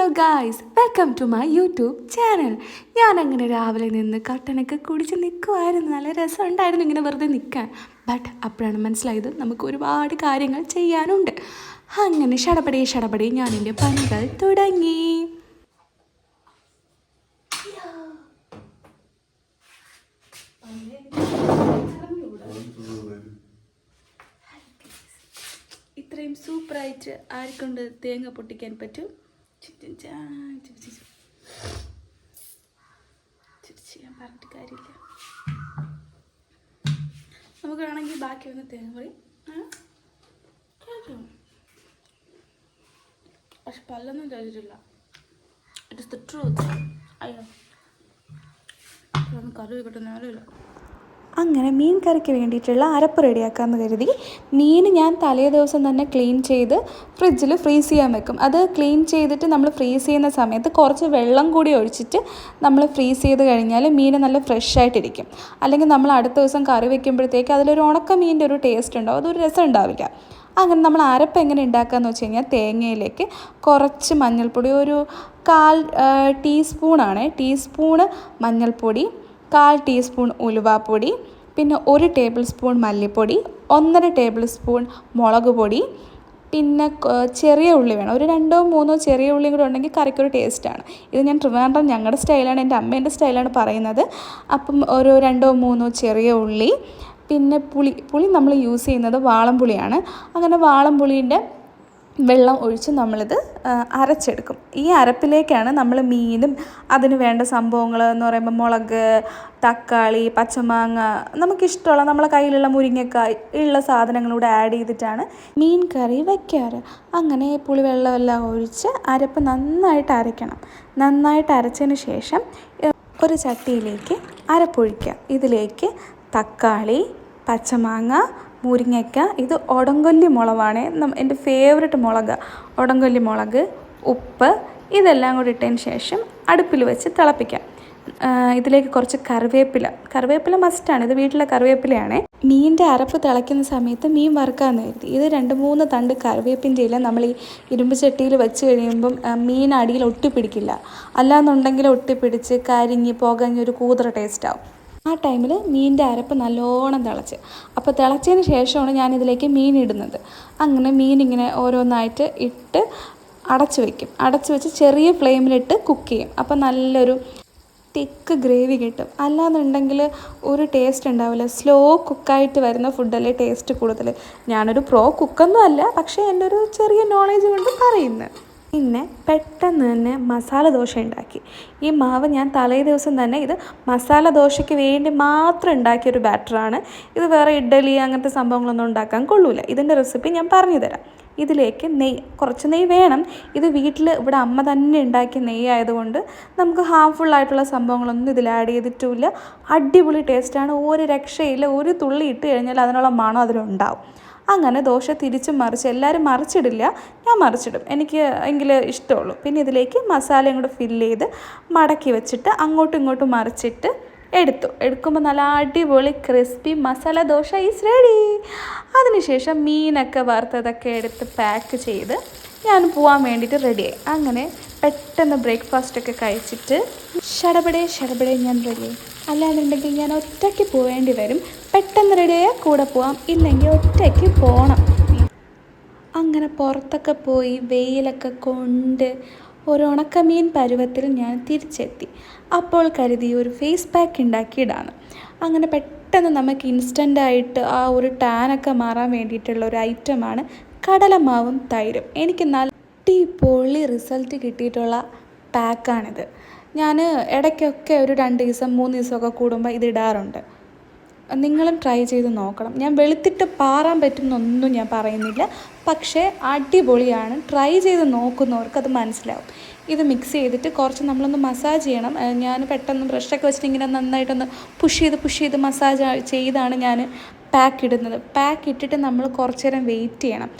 Hello guys welcome to my YouTube channel ഞാൻ അങ്ങനെ രാവിലെ നിന്ന് കട്ടനൊക്കെ കുടിച്ച് നിൽക്കുമായിരുന്നു നല്ല രസമുണ്ടായിരുന്നു ഇങ്ങനെ വെറുതെ നിൽക്കാൻ ബട്ട് അപ്പോഴാണ് മനസ്സിലായത് നമുക്ക് ഒരുപാട് കാര്യങ്ങൾ ചെയ്യാനുണ്ട്. അങ്ങനെ ഷടപടി ഷടപടി ഞാൻ എന്റെ പണികൾ തുടങ്ങി. ഇത്രയും സൂപ്പറായിട്ട് ആർക്കൊണ്ട് തേങ്ങ പൊട്ടിക്കാൻ പറ്റും? ചുറ്റും ചാ, ചുറ്റി ചുറ്റി. ചുറ്റി പറഞ്ഞിട്ട് കാര്യമില്ല നമുക്ക് വേണമെങ്കിൽ ബാക്കി വന്ന് തേങ്ങ കേൾക്കും പക്ഷെ പല്ലൊന്നും ചോദിച്ചിട്ടില്ല ഇറ്റ് ഇസ് ദ ട്രൂത്ത് അയ്യോ കറി കിട്ടുന്ന നേരമില്ല അങ്ങനെ മീൻ കറിക്ക് വേണ്ടിയിട്ടുള്ള അരപ്പ് റെഡിയാക്കാമെന്ന് കരുതി. മീൻ ഞാൻ തലേ ദിവസം തന്നെ ക്ലീൻ ചെയ്ത് ഫ്രിഡ്ജിൽ ഫ്രീസ് ചെയ്യാൻ വെക്കും. അത് ക്ലീൻ ചെയ്തിട്ട് നമ്മൾ ഫ്രീസ് ചെയ്യുന്ന സമയത്ത് കുറച്ച് വെള്ളം കൂടി ഒഴിച്ചിട്ട് നമ്മൾ ഫ്രീസ് ചെയ്ത് കഴിഞ്ഞാൽ മീൻ നല്ല ഫ്രഷ് ആയിട്ടിരിക്കും. അല്ലെങ്കിൽ നമ്മൾ അടുത്ത ദിവസം കറി വെക്കുമ്പോഴത്തേക്ക് അതിലൊരു ഉണക്ക മീനിന്റെ ഒരു ടേസ്റ്റ് ഉണ്ടാവും. അതൊരു രസം ഉണ്ടാവില്ല. അങ്ങനെ നമ്മൾ അരപ്പ് എങ്ങനെ ഉണ്ടാക്കുകയെന്ന് വെച്ച് കഴിഞ്ഞാൽ തേങ്ങയിലേക്ക് കുറച്ച് മഞ്ഞൾപ്പൊടി ഒരു കാൽ ടീസ്പൂണാണ് ടീസ്പൂണ് മഞ്ഞൾപ്പൊടി കാൽ ടീസ്പൂൺ ഉലുവാപ്പൊടി പിന്നെ ഒരു ടേബിൾ സ്പൂൺ മല്ലിപ്പൊടി ഒന്നര ടേബിൾ സ്പൂൺ മുളക് പൊടി പിന്നെ ചെറിയ ഉള്ളി വേണം. ഒരു രണ്ടോ മൂന്നോ ചെറിയ ഉള്ളിയും കൂടെ ഉണ്ടെങ്കിൽ കറിക്കൊരു ടേസ്റ്റാണ് ഇത് ഞാൻ ട്രിവാൻഡ്രം ഞങ്ങളുടെ സ്റ്റൈലാണ് എന്റെ അമ്മേന്റെ സ്റ്റൈലാണ് പറയുന്നത്. അപ്പം ഒരു രണ്ടോ മൂന്നോ ചെറിയ ഉള്ളി പിന്നെ പുളി പുളി നമ്മൾ യൂസ് ചെയ്യുന്നത് വാളംപുളിയാണ്. അങ്ങനെ വാളംപുളീന്റെ വെള്ളം ഒഴിച്ച് നമ്മളിത് അരച്ചെടുക്കും. ഈ അരപ്പിലേക്കാണ് നമ്മൾ മീനും അതിന് വേണ്ട സംഭവങ്ങൾ എന്ന് പറയുമ്പോൾ മുളക് തക്കാളി പച്ചമാങ്ങ നമുക്കിഷ്ടമുള്ള നമ്മളെ കയ്യിലുള്ള മുരിങ്ങക്കായ് ഉള്ള സാധനങ്ങളൂടെ ആഡ് ചെയ്തിട്ടാണ് മീൻ കറി വയ്ക്കാറ് അങ്ങനെ പുളിവെള്ളം എല്ലാം ഒഴിച്ച് അരപ്പ് നന്നായിട്ട് അരയ്ക്കണം. നന്നായിട്ട് അരച്ചതിന് ശേഷം ഒരു ചട്ടിയിലേക്ക് അരപ്പൊഴിക്കുക. ഇതിലേക്ക് തക്കാളി പച്ചമാങ്ങ മുരിങ്ങയ്ക്ക. ഇത് ഒടങ്കൊല്ലി മുളകാണ്. എന്റെ ഫേവററ്റ് മുളക്. ഒടങ്കൊല്ലി മുളക് ഉപ്പ് ഇതെല്ലാം കൂടി ഇട്ടതിന് ശേഷം അടുപ്പിൽ വെച്ച് തിളപ്പിക്കാം. ഇതിലേക്ക് കുറച്ച് കറിവേപ്പില. കറിവേപ്പില മസ്റ്റാണ് ഇത് വീട്ടിലെ കറിവേപ്പിലയാണ്. മീനിന്റെ അരപ്പ് തിളയ്ക്കുന്ന സമയത്ത് മീൻ വറുക്കാമെന്ന് കരുതി. ഇത് രണ്ട് മൂന്ന് തണ്ട് കറിവേപ്പിന്റെ ഇല നമ്മൾ ഈ ഇരുമ്പ് ചട്ടിയിൽ വെച്ച് കഴിയുമ്പം മീൻ അടിയിൽ ഒട്ടിപ്പിടിക്കില്ല. അല്ലാന്നുണ്ടെങ്കിൽ ഒട്ടിപ്പിടിച്ച് കരിഞ്ഞ് പുകഞ്ഞൊരു കൂതറ ടേസ്റ്റ് ആവും. ആ ടൈമിൽ മീനിന്റെ അരപ്പ് നല്ലോണം തിളച്ച്. അപ്പോൾ തിളച്ചതിന് ശേഷമാണ് ഞാനിതിലേക്ക് മീൻ ഇടുന്നത്. അങ്ങനെ മീൻ ഇങ്ങനെ ഓരോന്നായിട്ട് ഇട്ട് അടച്ചു വയ്ക്കും അടച്ചു വെച്ച് ചെറിയ ഫ്ലെയിമിലിട്ട് കുക്ക് ചെയ്യും. അപ്പോൾ നല്ലൊരു തിക്ക് ഗ്രേവി കിട്ടും. അല്ലാന്നുണ്ടെങ്കിൽ ഒരു ടേസ്റ്റ് ഉണ്ടാവില്ല. സ്ലോ കുക്കായിട്ട് വരുന്ന ഫുഡല്ലേ ടേസ്റ്റ് കൂടുതൽ ഞാനൊരു പ്രോ കുക്കൊന്നും അല്ല പക്ഷേ എന്റെ ഒരു ചെറിയ നോളേജ് കൊണ്ട് പറയുന്നത് പിന്നെ പെട്ടെന്ന് തന്നെ മസാല ദോശ ഉണ്ടാക്കി. ഈ മാവ് ഞാൻ തലേ ദിവസം തന്നെ ഇത് മസാല ദോശയ്ക്ക് വേണ്ടി മാത്രം ഉണ്ടാക്കിയൊരു ബാറ്ററാണ് ഇത് വേറെ ഇഡ്ഡലി അങ്ങനത്തെ സംഭവങ്ങളൊന്നും ഉണ്ടാക്കാൻ കൊള്ളൂല. ഇതിന്റെ റെസിപ്പി ഞാൻ പറഞ്ഞു തരാം. ഇതിലേക്ക് നെയ്യ് കുറച്ച് നെയ്യ് വേണം. ഇത് വീട്ടിൽ ഇവിടെ അമ്മ തന്നെ ഉണ്ടാക്കിയ നെയ്യ് ആയതുകൊണ്ട് നമുക്ക് ഹാർംഫുൾ ആയിട്ടുള്ള സംഭവങ്ങളൊന്നും ഇതിൽ ആഡ് ചെയ്തിട്ടുമില്ല. അടിപൊളി ടേസ്റ്റാണ് ഒരു രക്ഷയില്ല. ഒരു തുള്ളി ഇട്ട് കഴിഞ്ഞാൽ അതിനുള്ള മണം അതിലുണ്ടാവും. അങ്ങനെ ദോശ തിരിച്ചും മറിച്ച് എല്ലാവരും മറിച്ചിടില്ല. ഞാൻ മറിച്ചിടും. എനിക്ക് എങ്കിൽ ഇഷ്ടമുള്ളൂ. പിന്നെ ഇതിലേക്ക് മസാലയും കൂടെ ഫില്ല് ചെയ്ത് മടക്കി വെച്ചിട്ട് അങ്ങോട്ടും ഇങ്ങോട്ടും മറിച്ചിട്ട് എടുത്തു. എടുക്കുമ്പോൾ നല്ല അടിപൊളി crispy masala dosa is ready അതിനുശേഷം മീനൊക്കെ വറുത്തതൊക്കെ എടുത്ത് പാക്ക് ചെയ്ത് ഞാൻ പോകാൻ വേണ്ടിയിട്ട് റെഡിയായി അങ്ങനെ പെട്ടെന്ന് ബ്രേക്ക്ഫാസ്റ്റൊക്കെ കഴിച്ചിട്ട് ഷടപടേ ഷടപടേ ഞാൻ റെഡിയായി അല്ലാന്നുണ്ടെങ്കിൽ ഞാൻ ഒറ്റയ്ക്ക് പോവേണ്ടി വരും. പെട്ടെന്ന് റെഡിയായാൽ കൂടെ പോവാം. ഇല്ലെങ്കിൽ ഒറ്റയ്ക്ക് പോകണം അങ്ങനെ പുറത്തൊക്കെ പോയി വെയിലൊക്കെ കൊണ്ട് ഒരു ഉണക്കമീൻ പരുവത്തിൽ ഞാൻ തിരിച്ചെത്തി. അപ്പോൾ കരുതി ഒരു ഫേസ് പാക്ക് ഉണ്ടാക്കിയിടാണ് അങ്ങനെ പെട്ടെന്ന് നമുക്ക് ഇൻസ്റ്റന്റായിട്ട് ആ ഒരു ടാനൊക്കെ മാറാൻ വേണ്ടിയിട്ടുള്ള ഒരു ഐറ്റമാണ് കടലമാവും തൈരും. എനിക്ക് നല്ല അടിപൊളി റിസൾട്ട് കിട്ടിയിട്ടുള്ള പാക്കാണിത്. ഞാൻ ഇടയ്ക്കൊക്കെ ഒരു രണ്ട് ദിവസം മൂന്ന് ദിവസമൊക്കെ കൂടുമ്പോൾ ഇത് ഇടാറുണ്ട്. നിങ്ങളും ട്രൈ ചെയ്ത് നോക്കണം. ഞാൻ വെളുത്തിട്ട് പാറാൻ പറ്റുന്നൊന്നും ഞാൻ പറയുന്നില്ല. പക്ഷേ അടിപൊളിയാണ്. ട്രൈ ചെയ്ത് നോക്കുന്നവർക്ക് അത് മനസ്സിലാവും. ഇത് മിക്സ് ചെയ്തിട്ട് കുറച്ച് നമ്മളൊന്ന് മസാജ് ചെയ്യണം. ഞാൻ പെട്ടെന്ന് ബ്രഷൊക്കെ വെച്ചിട്ട് ഇങ്ങനെ നന്നായിട്ടൊന്ന് പുഷ് ചെയ്ത് പുഷ് ചെയ്ത് മസാജ് ചെയ്താണ് ഞാൻ പാക്ക് ഇടുന്നത്. പാക്ക് ഇട്ടിട്ട് നമ്മൾ കുറച്ച് നേരം വെയിറ്റ് ചെയ്യണം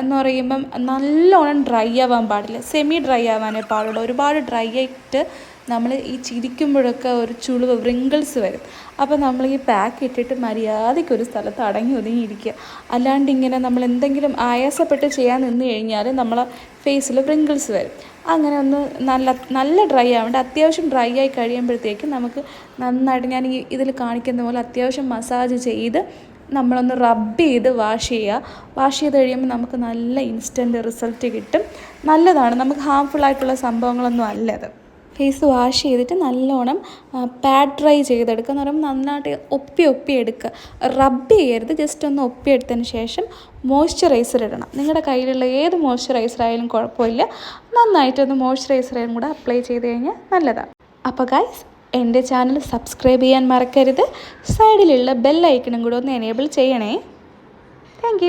എന്ന് പറയുമ്പം നല്ലോണം ഡ്രൈ ആവാൻ പാടില്ല. സെമി ഡ്രൈ ആവാനേ പാടുള്ളൂ. ഒരുപാട് ഡ്രൈ ആയിട്ട് നമ്മൾ ഈ ചിരിക്കുമ്പോഴൊക്കെ ഒരു ചുളിവ് റിങ്കിൾസ് വരും. അപ്പോൾ നമ്മൾ ഈ പാക്ക് ഇട്ടിട്ട് മര്യാദയ്ക്ക് ഒരു സ്ഥലത്ത് അടങ്ങി ഒതുങ്ങിയിരിക്കുക. അല്ലാണ്ട് ഇങ്ങനെ നമ്മൾ എന്തെങ്കിലും ആയാസപ്പെട്ട് ചെയ്യാൻ നിന്ന് കഴിഞ്ഞാൽ നമ്മളെ ഫേസിൽ റിങ്കിൾസ് വരും. അങ്ങനെ ഒന്ന് നല്ല നല്ല ഡ്രൈ ആവേണ്ട. അത്യാവശ്യം ഡ്രൈ ആയി കഴിയുമ്പോഴത്തേക്കും നമുക്ക് നന്നായിട്ട് ഞാൻ ഈ ഇതിൽ കാണിക്കുന്ന പോലെ അത്യാവശ്യം മസാജ് ചെയ്ത് നമ്മളൊന്ന് റബ്ബ് ചെയ്ത് വാഷ് ചെയ്യുക. വാഷ് ചെയ്ത് കഴിയുമ്പോൾ നമുക്ക് നല്ല ഇൻസ്റ്റന്റ് റിസൾട്ട് കിട്ടും. നല്ലതാണ്. നമുക്ക് ഹാംഫുൾ ആയിട്ടുള്ള സംഭവങ്ങളൊന്നും അല്ല അത്. ഫേസ് വാഷ് ചെയ്തിട്ട് നല്ലോണം പാഡ് ഡ്രൈ ചെയ്തെടുക്കുക എന്ന് പറയുമ്പോൾ നന്നായിട്ട് ഒപ്പി ഒപ്പി എടുക്കുക. റബ്ബ് ചെയ്യരുത് ജസ്റ്റ് ഒന്ന് ഒപ്പി എടുത്തതിന് ശേഷം മോയ്സ്ചറൈസർ ഇടണം. നിങ്ങളുടെ കയ്യിലുള്ള ഏത് മോയ്സ്ചറൈസർ ആയാലും കുഴപ്പമില്ല. നന്നായിട്ടൊന്ന് മോയ്സ്ചറൈസറും കൂടെ അപ്ലൈ ചെയ്ത് കഴിഞ്ഞാൽ നല്ലതാണ്. അപ്പോൾ ഗൈസ് എന്റെ ചാനൽ സബ്സ്ക്രൈബ് ചെയ്യാൻ മറക്കരുത്. സൈഡിലുള്ള ബെല്ലൈക്കണും കൂടെ ഒന്ന് എനേബിൾ ചെയ്യണേ. താങ്ക്